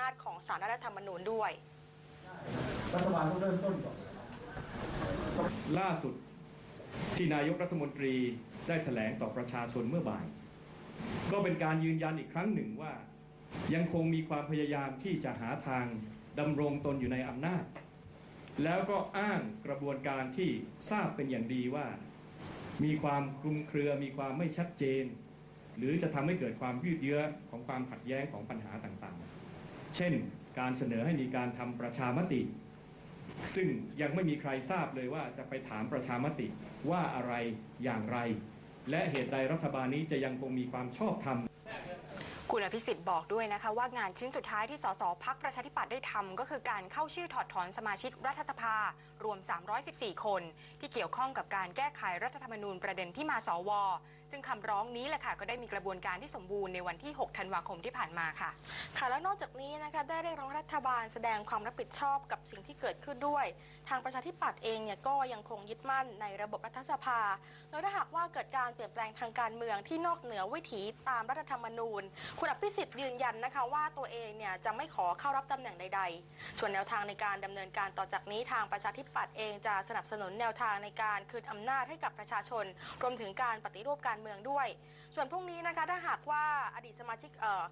นาจของสารรัฐธรรมนูญด้วยรัฐบาลต้องเริ่มต้นก่อนล่าสุดที่นายกรัฐมนตรีได้แถลงต่อประชาชนเมื่อบ่าย ก็เป็นการยืนยันอีกครั้งหนึ่งว่า ยังคงมีความพยายามที่จะหาทางดำรงตนอยู่ในอำนาจ แล้วก็อ้างกระบวนการที่ทราบเป็นอย่างดีว่า มีความคลุมเครือ มีความไม่ชัดเจน หรือจะทำให้เกิดความยืดเยื้อของความขัดแย้งของปัญหาต่างๆ เช่นการเสนอให้มีการทำประชามติ ซึ่งยังไม่มีใครทราบเลยว่าจะไปถามประชามติว่าอะไรอย่างไร และเหตุใดรัฐบาลนี้จะยังคงมีความชอบธรรม คุณอภิสิทธิ์บอกด้วยนะคะว่างานชิ้นสุดท้ายที่สสพักประชาธิปัตย์ได้ทำก็คือการเข้าชื่อถอดถอนสมาชิกรัฐสภา รวม 314 คน ที่เกี่ยวข้องกับการแก้ไขรัฐธรรมนูญประเด็นที่มาสว ซึ่งคำร้องนี้แหละค่ะก็ได้มีกระบวนการที่สมบูรณ์ในวันที่ 6 ธันวาคมที่ผ่านมาค่ะ ค่ะแล้วนอกจากนี้นะคะได้เรียกร้องรัฐบาลแสดงความรับผิดชอบกับสิ่งที่เกิดขึ้นด้วย ทางประชาธิปัตย์เองเนี่ยก็ยังคงยึดมั่นในระบบรัฐสภาโดยถ้าหากว่าเกิดการเปลี่ยนแปลงทางการเมืองที่นอกเหนือวิถีตามรัฐธรรมนูญคุณอภิสิทธิ์ยืนยันนะคะว่าตัวเองเนี่ยจะไม่ขอเข้ารับตำแหน่งใด ๆ ส่วนแนวทางในการดำเนินการต่อจากนี้ทางประชาธิปัตย์เองจะสนับสนุนแนวทางในการคืนอำนาจให้กับประชาชน รวมถึงการปฏิรูปการเมืองด้วย ส่วนพรุ่งนี้นะคะถ้าหากว่าอดีตสมาชิกเอ่อ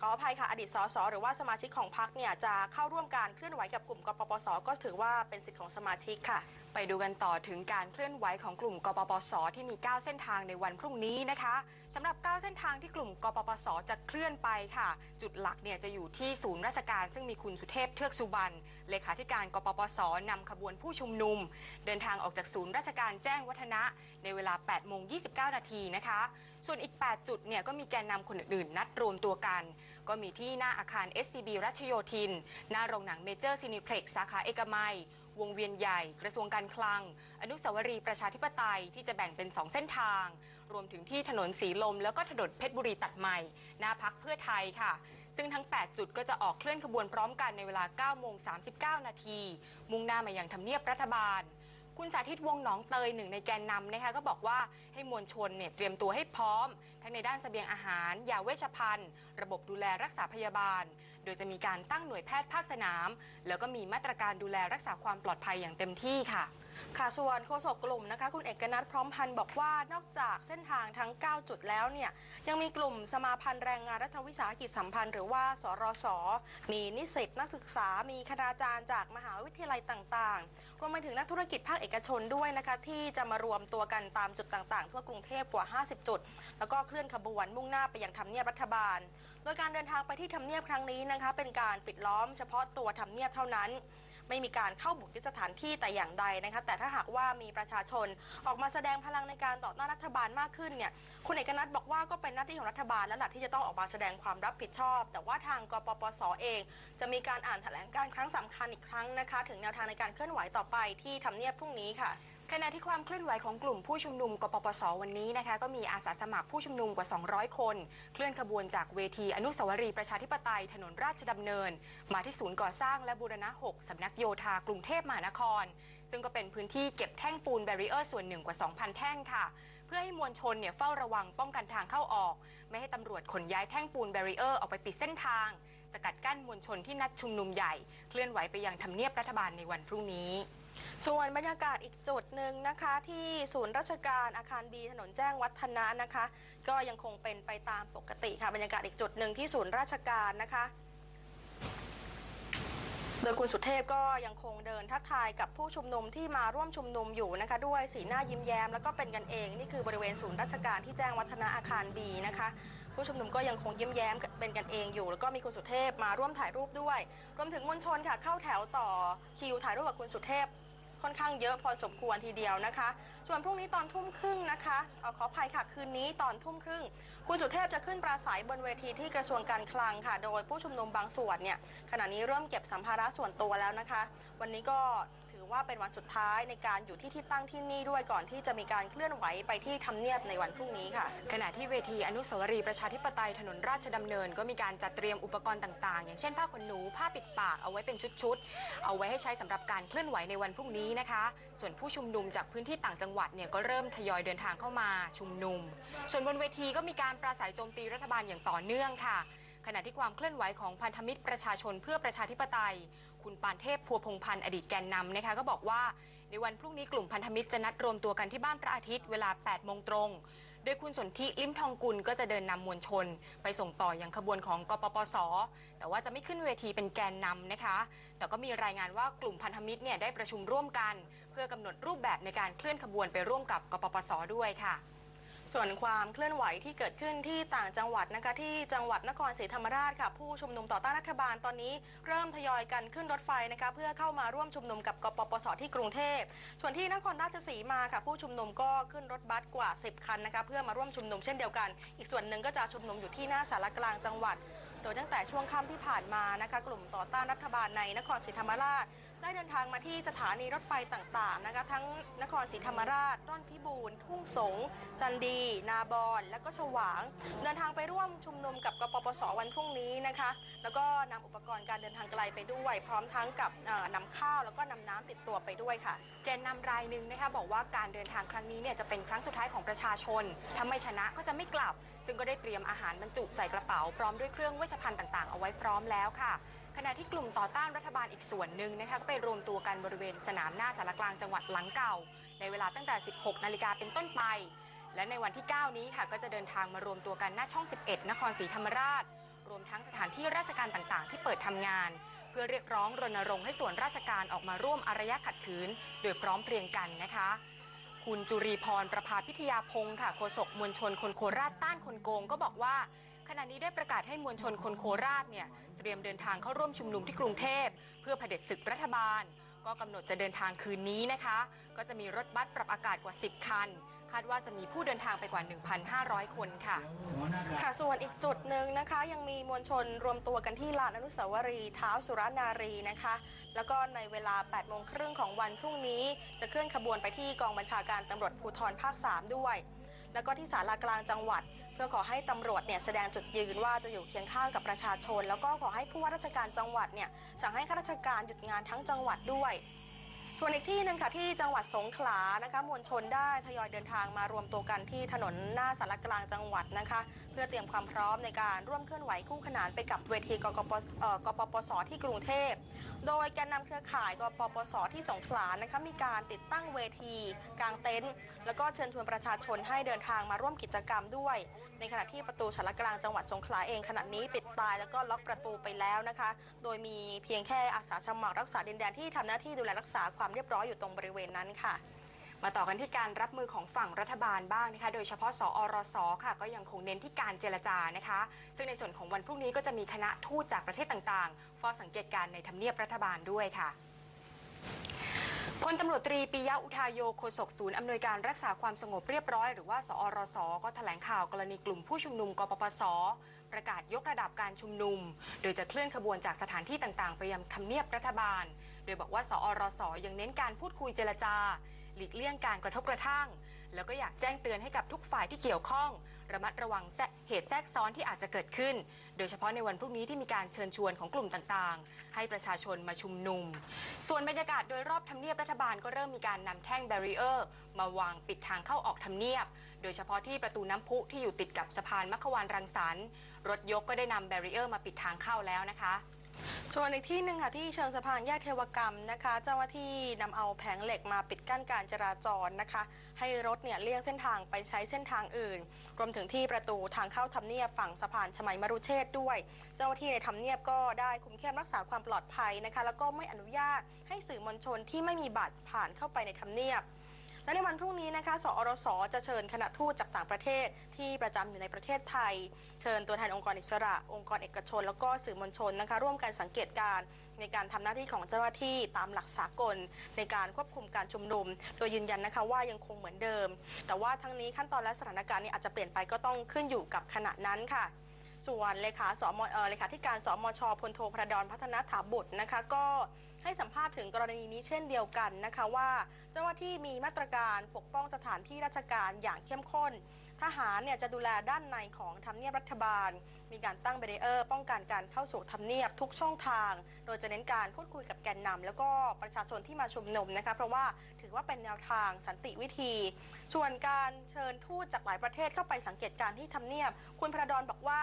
ขออภัยค่ะ อดีตสสหรือว่าสมาชิกของพรรคเนี่ยจะเข้าร่วมการเคลื่อนไหวกับกลุ่มกปปส ก็ถือว่าเป็นสิทธิ์ของสมาชิกค่ะ ไปดูกันต่อถึงการเคลื่อนไหวของกลุ่มกปปส ที่มี 9 เส้นทางในวันพรุ่งนี้นะคะสำหรับ 9 เส้นทางที่กลุ่มกปปส จะเคลื่อนไปค่ะ จุดหลักเนี่ยจะอยู่ที่ศูนย์ราชการ ซึ่งมีคุณสุเทพเทือกสุบรรณเลขาธิการกปปสนำขบวนผู้ชุมนุม เดินทางออกจากศูนย์ราชการแจ้งวัฒนะ ในเวลา 8 โมง 29 นาทีนะคะ ส่วนอีก 8 จุดเนี่ยก็มีแกนนำคนอื่นๆ นัดรวมตัวกันก็มีที่หน้าอาคาร SCB รัชโยธิน หน้าโรงหนังเมเจอร์ซินิเพล็กสาขาเอกมัย วงเวียนใหญ่ กระทรวงการคลัง อนุสาวรีย์ประชาธิปไตยที่จะแบ่งเป็น 2 เส้นทาง รวมถึงที่ถนนสีลม แล้วก็ถนนเพชรบุรีตัดใหม่ หน้าพักเพื่อไทยค่ะ ซึ่งทั้ง 8 จุดก็จะออกเคลื่อนขบวนพร้อมกันในเวลา9โมง39 นาที มุ่งหน้ามายังทำเนียบรัฐบาล คุณสาธิตวงหนองเตยหนึ่งในแกนนำนะคะก็บอกว่าให้มวลชนเนี่ยเตรียมตัวให้พร้อม ทั้งในด้านเสบียงอาหาร ยาเวชภัณฑ์ ระบบดูแลรักษาพยาบาล โดยจะมีการตั้งหน่วยแพทย์ภาคสนาม แล้วก็มีมาตรการดูแลรักษาความปลอดภัยอย่างเต็มที่ค่ะ ค่ะส่วนโฆษกกลุ่มนะคะคุณเอกนัทพร้อมพันธ์บอกว่านอกจากเส้นทางทั้ง 9 จุดแล้วเนี่ยยังมีกลุ่มสมาพันธ์แรงงานรัฐวิสาหกิจสัมพันธ์ หรือว่าสรสมีนิสิตนักศึกษา มีคณาจารย์จากมหาวิทยาลัยต่างๆ รวมไปถึงนักธุรกิจภาคเอกชนด้วยนะคะที่จะมารวมตัวกันตามจุดต่างๆ ทั่วกรุงเทพกว่า 50 จุด แล้วก็เคลื่อนขบวนมุ่งหน้าไปยังทำเนียบรัฐบาล โดยการเดินทางไปที่ทำเนียบครั้งนี้นะคะเป็นการปิดล้อมเฉพาะตัวทำเนียบเท่านั้น ไม่มีการเข้าบุกยึดสถานที่แต่อย่างใดนะคะ แต่ถ้าหากว่ามีประชาชนออกมาแสดงพลังในการต่อต้านรัฐบาลมากขึ้นเนี่ยคุณเอกนัทบอกว่าก็เป็นหน้าที่ของรัฐบาลแล้วแหละที่จะต้องออกมาแสดงความรับผิดชอบ แต่ว่าทางกปปสเอง จะมีการอ่านแถลงการ์ครั้งสำคัญอีกครั้งนะคะ ถึงแนวทางในการเคลื่อนไหวต่อไปที่ทำเนียบพรุ่งนี้ค่ะ ขณะที่ความเคลื่อนไหวของกลุ่มผู้ชุมนุมกปปสวันนี้นะคะก็มีอาสาสมัครผู้ชุมนุมกว่า 200 คน เคลื่อนขบวนจากเวทีอนุสาวรีย์ประชาธิปไตยถนนราชดำเนิน มาที่ศูนย์ก่อสร้างและบูรณะ 6 สำนักโยธากรุงเทพมหานคร ซึ่งก็เป็นพื้นที่เก็บแท่งปูนแบรีเออร์ส่วนหนึ่งกว่า 2,000 แท่งค่ะ เพื่อให้มวลชนเนี่ยเฝ้าระวังป้องกันทางเข้าออก ไม่ให้ตำรวจขนย้ายแท่งปูนแบรีเออร์ออกไปปิดเส้นทาง สกัดกั้นมวลชนที่นัดชุมนุมใหญ่ เคลื่อนไหวไปยังทำเนียบรัฐบาลในวันพรุ่งนี้ ส่วนบรรยากาศอีกจุดหนึ่งนะคะ ที่ศูนย์ราชการอาคารบีถนนแจ้งวัฒนะนะคะ ก็ยังคงเป็นไปตามปกติค่ะบรรยากาศอีกจุดหนึ่งที่ศูนย์ราชการนะคะ โดยคุณสุเทพก็ยังคงเดินทักทายกับผู้ชุมนุมที่มาร่วมชุมนุมอยู่นะคะ ด้วยสีหน้ายิ้มแย้มแล้วก็เป็นกันเองนี่คือบริเวณศูนย์ราชการที่แจ้งวัฒนะอาคารบีนะคะผู้ชุมนุมก็ยังคงยิ้มแย้มเป็นกันเองอยู่ แล้วก็มีคุณสุเทพมาร่วมถ่ายรูปด้วย รวมถึงมวลชนค่ะเข้าแถวต่อคิวถ่ายรูปกับคุณสุเทพ ค่อนข้างเยอะพอสมควรทีเดียวนะคะ ส่วนพรุ่งนี้ตอนทุ่มครึ่งนะคะเอาขออภัยค่ะคืนนี้ตอนทุ่มครึ่ง คุณสุเทพจะขึ้นปราศัยบนเวทีที่กระทรวงการคลังค่ะ โดยผู้ชุมนุมบางส่วนเนี่ยขณะนี้เริ่มเก็บสัมภาระส่วนตัวแล้วนะคะ วันนี้ก็ ว่าเป็นวันสุดท้ายในการอยู่ที่ที่ตั้งที่นี่ด้วยก่อนที่จะมีการเคลื่อนไหวไปที่ทำเนียบในวันพรุ่งนี้ค่ะ ขณะที่เวทีอนุสาวรีย์ประชาธิปไตยถนนราชดำเนิน ก็มีการจัดเตรียมอุปกรณ์ต่างๆ อย่างเช่นผ้าขนหนูผ้าปิดปากเอาไว้เป็นชุดๆเอาไว้ให้ใช้สำหรับการเคลื่อนไหวในวันพรุ่งนี้นะคะ ส่วนผู้ชุมนุมจากพื้นที่ต่างจังหวัดเนี่ยก็เริ่มทยอยเดินทางเข้ามาชุมนุม ส่วนบนเวทีก็มีการปราศัยโจมตีรัฐบาลอย่างต่อเนื่องค่ะขณะที่ความเคลื่อนไหวของพันธมิตรประชาชนเพื่อประชาธิปไตย คุณปานเทพพัวพงพันธ์อดีตแกนนำนะคะก็บอกว่าในวันพรุ่งนี้กลุ่มพันธมิตรจะนัดรวมตัวกันที่บ้านพระอาทิตย์เวลา 8 โมงตรง โดยคุณสนธิลิ้มทองกุลก็จะเดินนำมวลชน ไปส่งต่ออยังขบวนของกปปส แต่ว่าจะไม่ขึ้นเวทีเป็นแกนนำนะคะ แต่ก็มีรายงานว่ากลุ่มพันธมิตรเนี่ยได้ประชุมร่วมกัน เพื่อกำหนดรูปแบบในการเคลื่อนขบวนไปร่วมกับกปปสด้วยค่ะ ส่วนความเคลื่อนไหวที่เกิดขึ้นที่ต่างจังหวัดนะคะที่จังหวัดนครศรีธรรมราชค่ะ ผู้ชุมนุมต่อต้านรัฐบาลตอนนี้เริ่มทยอยกันขึ้นรถไฟนะคะเพื่อเข้ามาร่วมชุมนุมกับกปปสที่กรุงเทพ ส่วนที่นครราชสีมาค่ะ ผู้ชุมนุมก็ขึ้นรถบัสกว่า 10 คันนะคะเพื่อมาร่วมชุมนุมเช่นเดียวกัน อีกส่วนหนึ่งก็จะชุมนุมอยู่ที่หน้าสารกลางจังหวัด โดยตั้งแต่ช่วงค่ำที่ผ่านมานะคะกลุ่มต่อต้านรัฐบาลในนครศรีธรรมราช ได้เดินทางมาที่สถานีรถไฟต่างๆนะคะทั้งนครศรีธรรมราช ร่อนพิบูรณ์ทุ่งสงจันดี นาบอนและก็ฉวาง เดินทางไปร่วมชุมนุมกับกปปสวันพรุ่งนี้นะคะ แล้วก็นำอุปกรณ์การเดินทางไกลไปด้วย พร้อมทั้งกับเอ่อนำข้าวแล้วก็นำน้ำ ติดตัวไปด้วยค่ะ แกนนำรายหนึ่งนะคะบอกว่าการเดินทางครั้งนี้เนี่ยจะเป็นครั้งสุดท้ายของประชาชนถ้าไม่ชนะก็จะไม่กลับ ซึ่งก็ได้เตรียมอาหารบรรจุใส่กระเป๋าพร้อมด้วยเครื่องเวชภัณฑ์ต่างๆ เอาไว้พร้อมแล้วค่ะขณะที่กลุ่มต่อต้านรัฐบาลอีกส่วนหนึ่งนะคะก็ไปรวมตัวกันบริเวณสนามหน้าสารกลางจังหวัดหลังเก่า ในเวลาตั้งแต่ 16 นาฬิกาเป็นต้นไป และในวันที่ 9 นี้ค่ะก็จะเดินทางมารวมตัวกันหน้าช่อง 11 นครศรีธรรมราช รวมทั้งสถานที่ราชการต่างๆ ที่เปิดทำงาน พื่อเรียกร้องรณรงค์ให้ส่วนราชการออกมาร่วมอารยะขัดขืน โดยพร้อมเพรียงกันนะคะ คุณจุรีพรประภาพิทยาพงศ์ค่ะโฆษกมวลชนคนโคราชต้านคนโกงก็บอกว่าขณะนี้ได้ประกาศให้มวลชนคนโคราชเนี่ยเตรียมเดินทางเข้าร่วมชุมนุมที่กรุงเทพ เพื่อเผด็จศึกรัฐบาล ก็กำหนดจะเดินทางคืนนี้นะคะ ก็จะมีรถบัสปรับอากาศกว่า 10 คันาดว่าจะมีผู้เดินทางไปกว่า 1,500 คนค่ะ ค่ะ ส่วนอีกจุดหนึ่งนะคะ ยังมีมวลชนรวมตัวกันที่ลานอนุสาวรีย์เท้าสุรนารีนะคะ แล้วก็ในเวลา 8 โมงครึ่งของวันพรุ่งนี้ จะเคลื่อนขบวนไปที่กองบัญชาการตำรวจภูธรภาค 3 ด้วย แล้วก็ที่ศาลากลางจังหวัดเพื่อขอให้ตำรวจเนี่ยแสดงจุดยืนว่าจะอยู่เคียงข้างกับประชาชน แล้วก็ขอให้ผู้ว่าราชการจังหวัดเนี่ยสั่งให้ข้าราชการหยุดงานทั้งจังหวัดด้วย ส่วนอีกที่หนึ่งค่ะที่จังหวัดสงขลานะคะมวลชนได้ทยอยเดินทางมารวมตัวกันที่ถนนหน้าสารกลางจังหวัดนะคะ เพื่อเตรียมความพร้อมในการร่วมเคลื่อนไหวคู่ขนานไปกับเวทีกกปกปปสที่กรุงเทพ โดยแกนนำเครือข่ายกปปสที่สงขลานะคะมีการติดตั้งเวทีกลางเต็นท์แล้วก็เชิญชวนประชาชนให้เดินทางมาร่วมกิจกรรมด้วย ในขณะที่ประตูสารกลางจังหวัดสงขลาเองขณะนี้ปิดตายแล้วก็ล็อกประตูไปแล้วนะคะ โดยมีเพียงแค่อาสาสมัครรักษาดินแดนที่ทำหน้าที่ดูแลรักษาความความเรียบร้อยอยู่ตรงบริเวณนั้นค่ะ มาต่อกันที่การรับมือของฝั่งรัฐบาลบ้างนะคะ โดยเฉพาะสอรสค่ะ ก็ยังคงเน้นที่การเจรจานะคะ ซึ่งในส่วนของวันพรุ่งนี้ก็จะมีคณะทูตจากประเทศต่างๆเฝ้าสังเกตการในทำเนียบรัฐบาลด้วยค่ะพลตำรวจตรีปิยะอุทายโยโฆษกศูนย์อำนวยการรักษาความสงบเรียบร้อย หรือว่า สอรส ก็แถลงข่าวกรณีกลุ่มผู้ชุมนุมกปปส ประกาศยกระดับการชุมนุม โดยจะเคลื่อนขบวนจากสถานที่ต่างๆ ไปยังทำเนียบรัฐบาล โดยบอกว่า สอรสยังเน้นการพูดคุยเจรจา หลีกเลี่ยงการกระทบกระทั่ง แล้วก็อยากแจ้งเตือนให้กับทุกฝ่ายที่เกี่ยวข้อง ระมัดระวังเหตุแทรกซ้อนที่อาจจะเกิดขึ้น โดยเฉพาะในวันพรุ่งนี้ที่มีการเชิญชวนของกลุ่มต่างๆ ให้ประชาชนมาชุมนุม ส่วนบรรยากาศโดยรอบทำเนียบรัฐบาลก็เริ่มมีการนำแท่งแบรีเออร์มาวางปิดทางเข้าออกทำเนียบ โดยเฉพาะที่ประตูน้ำพุที่อยู่ติดกับสะพานมัขวานรังสรรค์รถยกก็ได้นำแบรีเออร์มาปิดทางเข้าแล้วนะคะ ส่วนอีกที่หนึ่งค่ะที่เชิงสะพานแยกเทวกรรมนะคะ เจ้าหน้าที่นำเอาแผงเหล็กมาปิดกั้นการจราจรนะคะ ให้รถเนี่ยเลี่ยงเส้นทางไปใช้เส้นทางอื่น รวมถึงที่ประตูทางเข้าทำเนียบฝั่งสะพานชมัยมรุเชษด้วย เจ้าหน้าที่ในทำเนียบก็ได้คุมเข้มรักษาความปลอดภัยนะคะ แล้วก็ไม่อนุญาตให้สื่อมวลชนที่ไม่มีบัตรผ่านเข้าไปในทำเนียบ และในวันพรุ่งนี้นะคะสอรสจะเชิญคณะทูตจากต่างประเทศที่ประจำอยู่ในประเทศไทย เชิญตัวแทนองค์กรอิสระ องค์กรเอกชน แล้วก็สื่อมวลชนนะคะร่วมกันสังเกตการในการทำหน้าที่ของเจ้าหน้าที่ตามหลักสากล ในการควบคุมการชุมนุม โดยยืนยันนะคะว่ายังคงเหมือนเดิม แต่ว่าทั้งนี้ขั้นตอนและสถานการณ์นี้อาจจะเปลี่ยนไปก็ต้องขึ้นอยู่กับขณะนั้นค่ะส่วนเลขาสมเออเลขาธิการสมชพลโทพระดอนพัฒนาถาบุตรนะคะก็ ให้สัมภาษณ์ถึงกรณีนี้เช่นเดียวกันนะคะว่า เจ้าหน้าที่มีมาตรการปกป้องสถานที่ราชการอย่างเข้มข้น ทหารเนี่ยจะดูแลด้านในของทำเนียบรัฐบาล มีการตั้งเบรเออร์ป้องกันการเข้าสู่ทำเนียบทุกช่องทาง โดยจะเน้นการพูดคุยกับแกนนำแล้วก็ประชาชนที่มาชุมนุมนะคะเพราะว่าถือว่าเป็นแนวทางสันติวิธี ส่วนการเชิญทูตจากหลายประเทศเข้าไปสังเกตการณ์ที่ทำเนียบ คุณพระดอนบอกว่า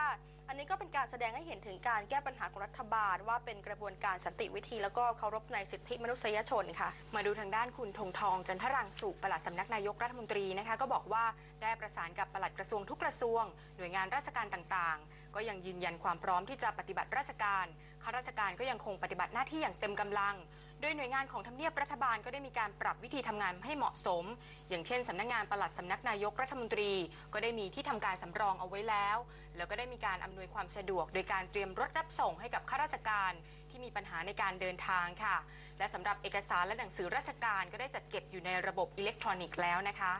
อันนี้ก็เป็นการแสดงให้เห็นถึงการแก้ปัญหาของรัฐบาล ว่าเป็นกระบวนการสันติวิธี แล้วก็เคารพในสิทธิมนุษยชนค่ะ มาดูทางด้านคุณธงทอง จันทรังสุปลัดสำนักนายกรัฐมนตรีนะคะก็บอกว่าได้ประสานกับปลัดกระทรวงทุกกระทรวง หน่วยงานราชการต่างๆ ก็ยังยืนยันความพร้อมที่จะปฏิบัติราชการข้าราชการก็ยังคงปฏิบัติหน้าที่อย่างเต็มกำลัง โดยหน่วยงานของทำเนียบรัฐบาลก็ได้มีการปรับวิธีทำงานให้เหมาะสม อย่างเช่นสำนักงานปลัดสำนักนายกรัฐมนตรี ก็ได้มีที่ทำการสำรองเอาไว้แล้ว แล้วก็ได้มีการอำนวยความสะดวก โดยการเตรียมรถรับส่งให้กับข้าราชการที่มีปัญหาในการเดินทางค่ะ และสำหรับเอกสารและหนังสือราชการก็ได้จัดเก็บอยู่ในระบบอิเล็กทรอนิกส์แล้วนะคะ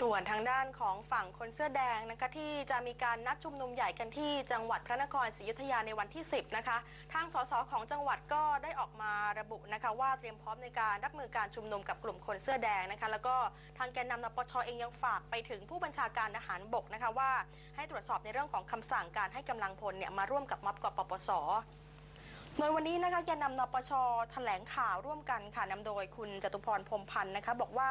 ส่วนทางด้านของฝั่งคนเสื้อแดงนะคะที่จะมีการนัดชุมนุมใหญ่กันที่จังหวัดพระนครศรีอยุธยาในวันที่ 10 นะคะ ทางสสของจังหวัดก็ได้ออกมาระบุนะคะว่าเตรียมพร้อมในการรับมือการชุมนุมกับกลุ่มคนเสื้อแดงนะคะแล้วก็ทางแกนนำนปชเองยังฝากไปถึงผู้บัญชาการทหารบกนะคะว่าให้ตรวจสอบในเรื่องของคำสั่งการให้กำลังพลเนี่ยมาร่วมกับม็อบกปปสโดยวันนี้นะคะแกนนำนปชแถลงข่าวร่วมกันค่ะนำโดยคุณจตุพรพรมพันธ์นะคะบอกว่า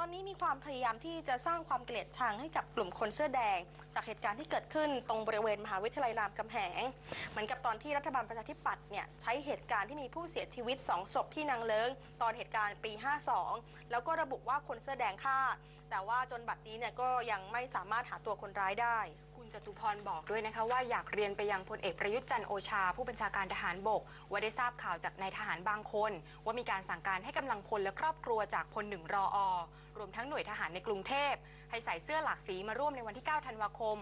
ตอนนี้มีความพยายามที่จะสร้างความเกลียดชังให้กับกลุ่มคนเสื้อแดง จากเหตุการณ์ที่เกิดขึ้นตรงบริเวณมหาวิทยาลัยรามคำแหง เหมือนกับตอนที่รัฐบาลประชาธิปัตย์เนี่ยใช้เหตุการณ์ที่มีผู้เสียชีวิต2ศพที่นางเลิงตอนเหตุการณ์ปี 52 แล้วก็ระบุว่าคนเสื้อแดงฆ่า แต่ว่าจนบัดนี้เนี่ยก็ยังไม่สามารถหาตัวคนร้ายได้ คุณจตุพรบอกด้วยนะคะว่าอยากเรียนไปยังพลเอกประยุทธ์จันโอชา ผู้บัญชาการทหารบก ว่าได้ทราบข่าวจากนายทหารบางคน ว่ามีการสั่งการให้กำลังพลและครอบครัวจากพลหนึ่งรออรวมทั้งหน่วยทหารในกรุงเทพ ให้ใส่เสื้อหลากสีมาร่วมในวันที่ 9 ธันวาคม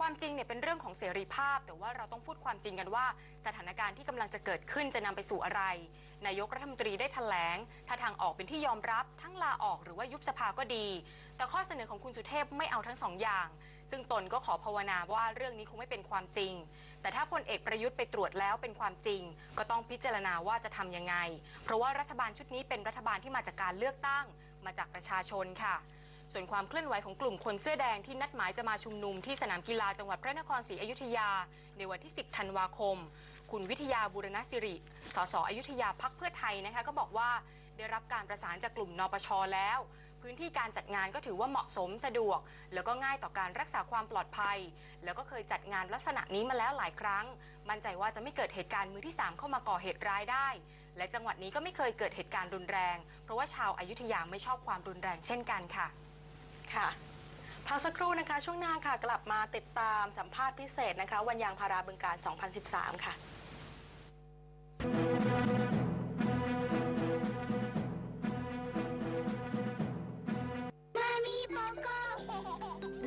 ความจริงเนี่ยเป็นเรื่องของเสรีภาพ แต่ว่าเราต้องพูดความจริงกันว่า สถานการณ์ที่กำลังจะเกิดขึ้นจะนำไปสู่อะไร นายกรัฐมนตรีได้แถลงถ้าทางออกเป็นที่ยอมรับทั้งลาออกหรือว่ายุบสภาก็ดี แต่ข้อเสนอของคุณสุเทพไม่เอาทั้งสองอย่าง ซึ่งตนก็ขอภาวนาว่าเรื่องนี้คงไม่เป็นความจริง แต่ถ้าพลเอกประยุทธ์ไปตรวจแล้วเป็นความจริง ก็ต้องพิจารณาว่าจะทำยังไง เพราะว่ารัฐบาลชุดนี้เป็นรัฐบาลที่มาจากการเลือกตั้งมาจากประชาชนค่ะ ส่วนความเคลื่อนไหวของกลุ่มคนเสื้อแดงที่นัดหมายจะมาชุมนุมที่สนามกีฬาจังหวัดพระนครศรีอยุธยา ในวันที่ 10 ธันวาคม คุณวิทยาบุรณสิริ สสอยุธยาพักเพื่อไทยนะคะก็บอกว่าได้รับการประสานจากกลุ่มนปชแล้ว พื้นที่การจัดงานก็ถือว่าเหมาะสมสะดวก แล้วก็ง่ายต่อการรักษาความปลอดภัย แล้วก็เคยจัดงานลักษณะนี้มาแล้วหลายครั้ง มั่นใจว่าจะไม่เกิดเหตุการณ์มือที่ 3 เข้ามาก่อเหตุร้ายได้ และจังหวัดนี้ก็ไม่เคยเกิดเหตุการณ์รุนแรง เพราะว่าชาวอายุทยาไม่ชอบความรุนแรงเช่นกันค่ะ ค่ะพักสักครู่นะคะ ช่วงหน้าค่ะ กลับมาติดตามสัมภาษณ์พิเศษนะคะ วันยางพาราบึงการ 2013 ค่ะ